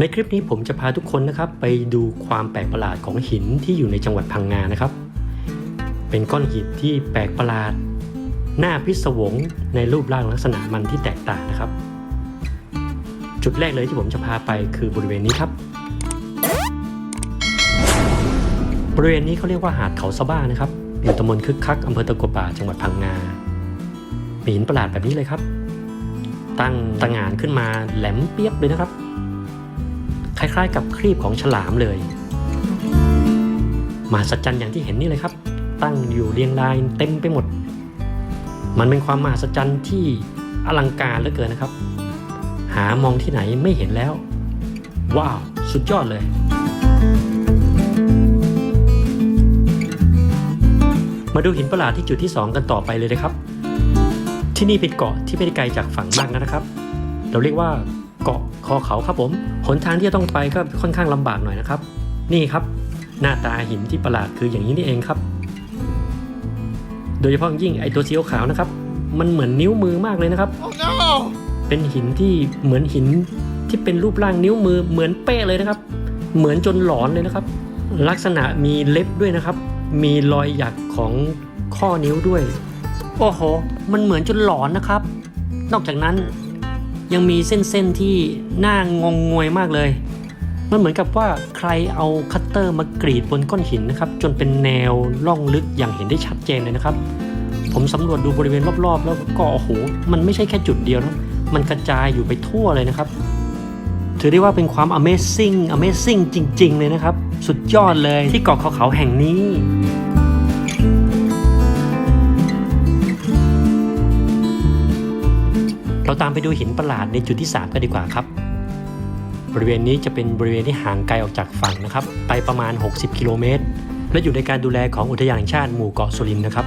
ในคลิปนี้ผมจะพาทุกคนนะครับไปดูความแปลกประหลาดของหินที่อยู่ในจังหวัดพังงานะครับ เป็นก้อนหินที่แปลกประหลาด หน้าพิศวงในรูปร่างลักษณะมันที่แตกต่างนะครับ จุดแรกเลยที่ผมจะพาไปคือบริเวณนี้ครับ บริเวณนี้เขาเรียกว่าหาดเขาสะบ้านะครับ อยู่ตำบลคึกคักอำเภอตะกัวป่าจังหวัดพังงามีหินประหลาดแบบนี้เลยครับ ตั้งตะหงานขึ้นมาแหลมเปียบเลยนะครับ คล้ายๆ กับครีบของฉลามเลยมหัศจรรย์อย่างที่เห็นนี่เลยครับ ตั้งอยู่เรียงรายเต็มไปหมด มันเป็นความมหัศจรรย์ที่อลังการเหลือเกินนะครับ หามองที่ไหนไม่เห็นแล้ว ว้าว สุดยอดเลย มาดูหินประหลาดที่จุดที่ 2 กันต่อไปเลยนะครับ ที่นี่เป็นเกาะที่ไม่ได้ไกลจากฝั่งมากนะครับ เราเรียกว่า เกาะคอเขาครับผม หนทางที่จะต้องไปก็ค่อนข้างลำบากหน่อยนะครับ นี่ครับ หน้าตาหินที่ประหลาดคืออย่างนี้นี่เองครับ โดยเฉพาะอย่างยิ่งไอตัวสีขาวๆนะครับ มันเหมือนนิ้วมือมากเลยนะครับ Oh no! เป็นหินที่เหมือนหินที่เป็นรูปร่างนิ้วมือเหมือนเป๊ะเลยนะครับ เหมือนจนหลอนเลยนะครับ ลักษณะมีเล็บด้วยนะครับ มีรอยหยักของข้อนิ้วด้วย โอ้โห มันเหมือนจนหลอนนะครับ นอกจากนั้น ยังมีเส้นๆที่น้างงงวยมากเลย มันเหมือนกับว่าใครเอาคัตเตอร์มากรีดบนก้อนหินนะครับจนเป็นแนวล่องลึกอย่างเห็นได้ชัดเจนเลยนะครับ ผมสำรวจดูบริเวณรอบๆ แล้วก็โอ้โหมันไม่ใช่แค่จุดเดียวนะมันกระจายอยู่ไปทั่วเลยนะครับ ถือได้ว่าเป็นความ Amazing Amazing จริง ๆ เลยนะครับ สุดยอดเลยที่เกาะเขาเขาแห่งนี้ เราตามไปดูหินประหลาดในจุดที่ 3 กันดีกว่าครับ บริเวณนี้จะเป็นบริเวณที่ห่างไกลออกจากฝั่งนะครับ ไปประมาณ 60 กิโลเมตร และอยู่ในการดูแลของอุทยานแห่งชาติหมู่เกาะสุรินทร์นะครับ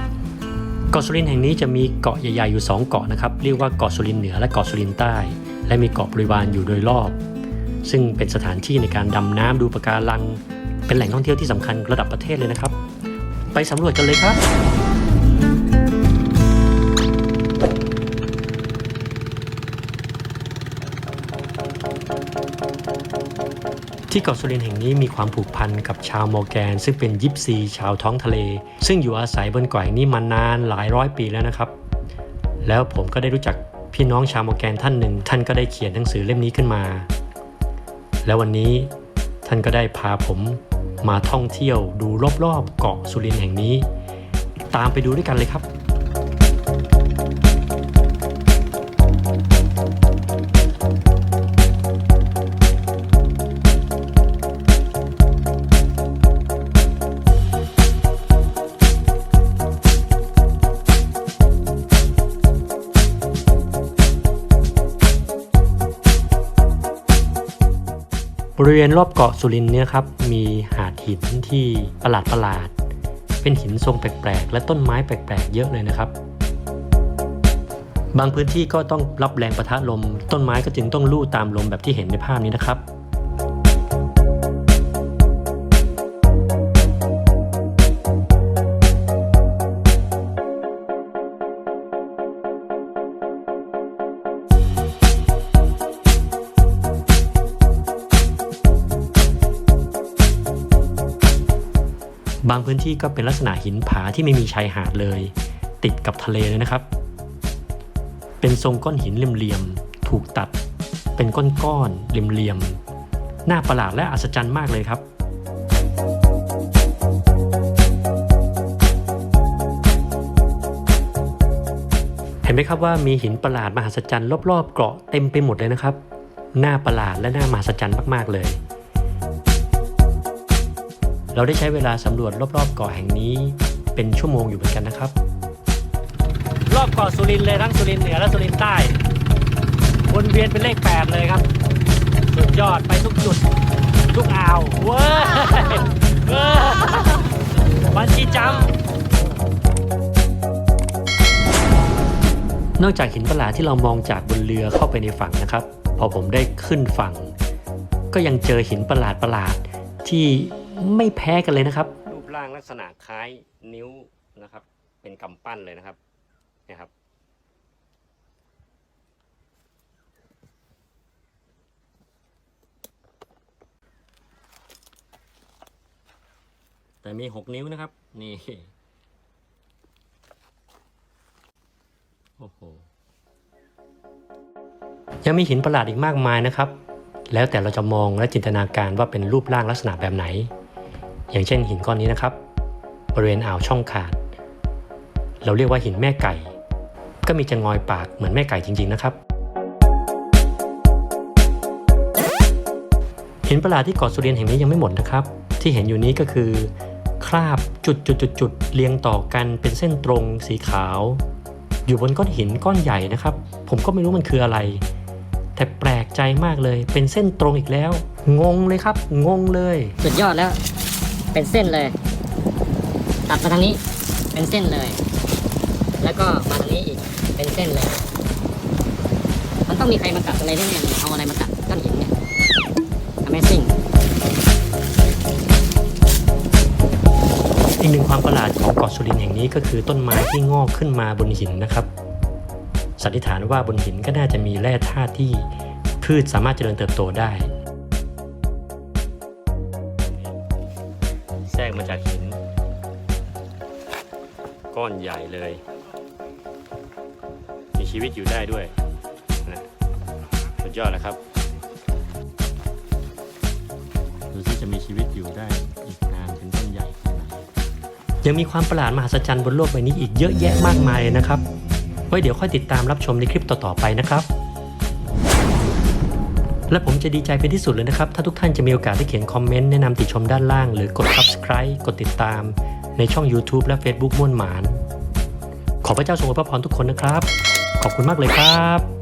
เกาะสุรินทร์แห่งนี้จะมีเกาะใหญ่ๆอยู่ 2 เกาะนะครับ เรียกว่าเกาะสุรินทร์เหนือและเกาะสุรินทร์ใต้ และมีเกาะบริวารอยู่โดยรอบ ซึ่งเป็นสถานที่ในการดำน้ำดูปะการัง เป็นแหล่งท่องเที่ยวที่สำคัญระดับประเทศเลยนะครับ ไปสำรวจกันเลยครับ ที่เกาะสุรินทร์แห่งนี้มีความผูกพันกับชาวมอร์แกน ซึ่งเป็นยิปซีชาวท้องทะเล ซึ่งอยู่อาศัยบนเกาะแห่งนี้มานานหลายร้อยปีแล้วนะครับ แล้วผมก็ได้รู้จักพี่น้องชาวมอร์แกนท่านหนึ่ง ท่านก็ได้เขียนหนังสือเล่มนี้ขึ้นมา แล้ววันนี้ท่านก็ได้พาผมมาท่องเที่ยวดูรอบๆเกาะสุรินทร์แห่งนี้ ตามไปดูด้วยกันเลยครับ บริเวณรอบเกาะสุรินเนี่ยครับมีหาดหินที่ประหลาดประหลาด เป็นหินทรงแปลกๆ และต้นไม้แปลกๆ เยอะเลยนะครับ บางพื้นที่ก็ต้องรับแรงประทะลม ต้นไม้ก็จึงต้องลู่ตามลมแบบที่เห็นในภาพนี้นะครับ บางพื้นที่ก็เป็นลักษณะหินผาที่ไม่มีชายหาดเลย ติดกับทะเลเลยนะครับ เป็นทรงก้อนหินเหลี่ยมๆถูกตัด เป็นก้อนๆเหลี่ยมๆน่าประหลาดและอัศจรรย์มากเลยครับเห็นไหมครับว่ามีหินประหลาดมหัศจรรย์รอบๆเกาะเต็มไปหมดเลยนะครับ น่าประหลาดและน่ามหัศจรรย์มากๆเลย เราได้ใช้เวลาสำรวจรอบๆเกาะแห่งนี้เป็นชั่วโมงอยู่เหมือนกันนะครับ รอบเกาะสุรินทร์เลยทั้งสุรินทร์เหนือและสุรินทร์ใต้วนเวียนเป็นเลขแปดเลยครับ สุดยอดไปทุกจุด ทุกอ่าวเว้ยเว้ยบันจีจัมป์นอกจากหินประหลาดที่เรามองจากบนเรือเข้าไปในฝั่งนะครับ พอผมได้ขึ้นฝั่ง ก็ยังเจอหินประหลาดประหลาดๆที่ ไม่แพ้กันเลยนะครับ รูปร่างลักษณะคล้ายนิ้วนะครับ เป็นกำปั้นเลยนะครับนะครับ แต่มีหกนิ้วนะครับ นี่โอ้โหยังมีหินประหลาดอีกมากมายนะครับ แล้วแต่เราจะมองและจินตนาการว่าเป็นรูปร่างลักษณะแบบไหน อย่างเช่นหินก้อนนี้นะครับ บริเวณอ่าวช่องขาด เราเรียกว่าหินแม่ไก่ ก็มีจะงอยปากเหมือนแม่ไก่จริง ๆ นะครับ หินประหลาดที่เกาะสุเรียนแห่งนี้ยังไม่หมดนะครับ ที่เห็นอยู่นี้ก็คือ คราบจุดจุดจุดจุดๆๆๆเรียงต่อกันเป็นเส้นตรงสีขาว อยู่บนก้อนหินก้อนใหญ่นะครับ ผมก็ไม่รู้มันคืออะไร แต่แปลกใจมากเลยเป็นเส้นตรงอีกแล้ว งงเลยครับ งงเลย สุดยอดแล้ว เป็นเส้นเลย ตัดมาทางนี้เป็นเส้นเลย แล้วก็มาทางนี้อีกเป็นเส้นเลย มันต้องมีใครมาตัดอะไรได้เนี่ยเอาอะไรมาตัดก้อนหินเนี่ย Amazing อีกหนึ่งความประหลาดของเกาะสุรินทร์แห่งนี้ก็คือต้นไม้ที่งอกขึ้นมาบนหินนะครับสันนิษฐานว่าบนหินก็น่าจะมีแร่ธาตุที่พืชสามารถเจริญเติบโตได้ ก้อนใหญ่เลย มีชีวิตอยู่ได้ด้วยนะสุดยอดแล้วครับดูที่จะมีชีวิตอยู่ได้อีกนานเป็นต้นใหญ่ขนาดยังมีความประหลาดมหัศจรรย์บนโลกใบนี้อีกเยอะแยะมากมายเลยนะครับ ไว้เดี๋ยวค่อยติดตามรับชมในคลิปต่อๆไปนะครับและผมจะดีใจเป็นที่สุดเลยนะครับ ถ้าทุกท่านจะมีโอกาสได้เขียนคอมเมนต์แนะนำติชมด้านล่าง หรือกด subscribe กดติดตาม ในช่อง YouTube และ Facebook ม่วนหมาน ขอพระเจ้าทรงอวยพระพรทุกคนนะครับ ขอบคุณมากเลยครับ